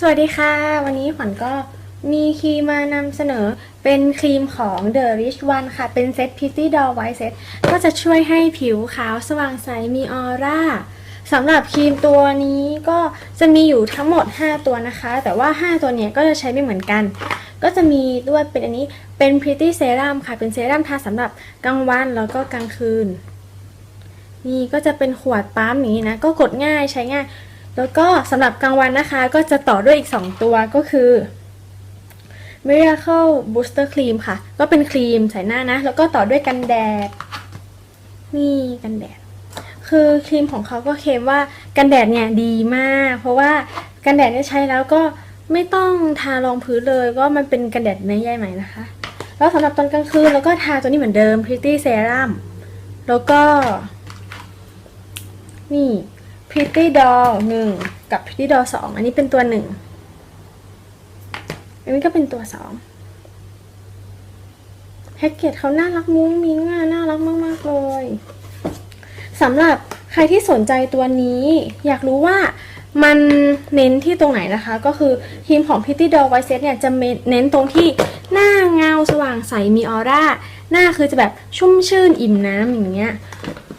สวัสดีค่ะ วันนี้ขวัญก็มีครีมมานำเสนอเป็นครีมของ The Rich One ค่ะ เป็นเซต Pretty Doll White Set ก็จะช่วยให้ผิวขาวสว่างใสมีออร่าสำหรับครีมตัวนี้ก็จะมีอยู่ทั้งหมด 5 ตัวนะคะ แต่ว่า 5 ตัวเนี้ยก็จะใช้ไม่เหมือนกัน ก็จะมีด้วยเป็นอันนี้เป็น Pretty Serum ค่ะ เป็นเซรั่มทาสำหรับกลางวันแล้วก็กลางคืน นี่ก็จะเป็นขวดปั๊มนี้นะ ก็กดง่ายใช้ง่าย แล้วก็สำหรับกลางวันนะคะก็จะต่อด้วยอีก 2 ตัวก็คือ Miracle Booster Cream ค่ะ ก็เป็นครีมใส่หน้านะ แล้วก็ต่อด้วยกันแดด นี่กันแดด คือครีมของเขาก็เคลมว่ากันแดดเนี่ยดีมาก เพราะว่ากันแดดเนี่ยใช้แล้วก็ไม่ต้องทารองพื้นเลยก็มันเป็นกันแดดเนื้อใยไหมนะคะ แล้วสำหรับตอนกลางคืนเราก็ทาตัวนี้เหมือนเดิม Pretty Serum แล้วก็ นี่ Pretty Doll หนึ่งกับ Pretty Doll สองอันนี้เป็นตัวหนึ่งอันนี้ก็เป็นตัวสองแพ็กเกจเขาน่ารักมุ้งมิ้งอะน่ารักมากๆเลยสำหรับใครที่สนใจตัวนี้ อยากรู้ว่ามันเน้นที่ตรงไหนนะคะ ก็คือครีมของ Pretty Doll White Set เนี่ยจะเน้นตรงที่หน้าเงาสว่างใสมีออร่า หน้าคือจะแบบชุ่มชื่นอิ่มน้ำอย่างเงี้ย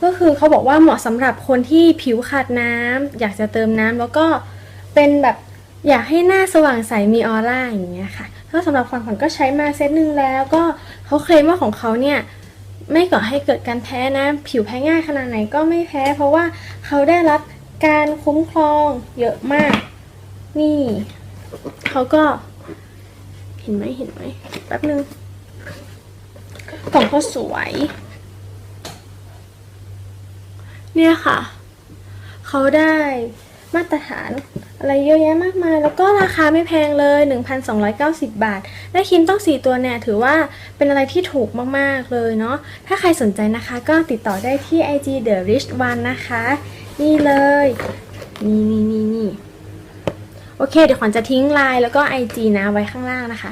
ก็คือเขาบอกว่าเหมาะสำหรับคนที่ผิวขาดน้ำอยากจะเติมน้ำแล้วก็เป็นแบบอยากให้หน้าสว่างใสมีออร่าอย่างเงี้ยค่ะก็สำหรับขวัญขวัญก็ใช้มาเซตหนึ่งแล้วก็เขาเคลมว่าของเขาเนี่ยไม่ก่อให้เกิดการแพ้นะ ผิวแพ้ง่ายขนาดไหนก็ไม่แพ้ เพราะว่าเขาได้รับการคุ้มครองเยอะมาก นี่เขาก็ เห็นไหมเห็นไหมแป๊บนึงกล่องเขาสวย เนี่ยค่ะ เขาได้มาตรฐานอะไรเยอะแยะมากมาย แล้วก็ราคาไม่แพงเลย 1,290 บาท และครีมต้อง 4 ตัวเนี่ย ถือว่าเป็นอะไรที่ถูกมาก ๆ เลยเนาะ ถ้าใครสนใจนะคะ ก็ติดต่อได้ที่ IG The Rich One นะคะ นี่เลย นี่นี่นี่นี่โอเค เดี๋ยวขวัญจะทิ้งไลน์แล้วก็ IG นะไว้ข้างล่างนะคะ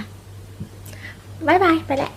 บ๊ายบาย ไปแล้ว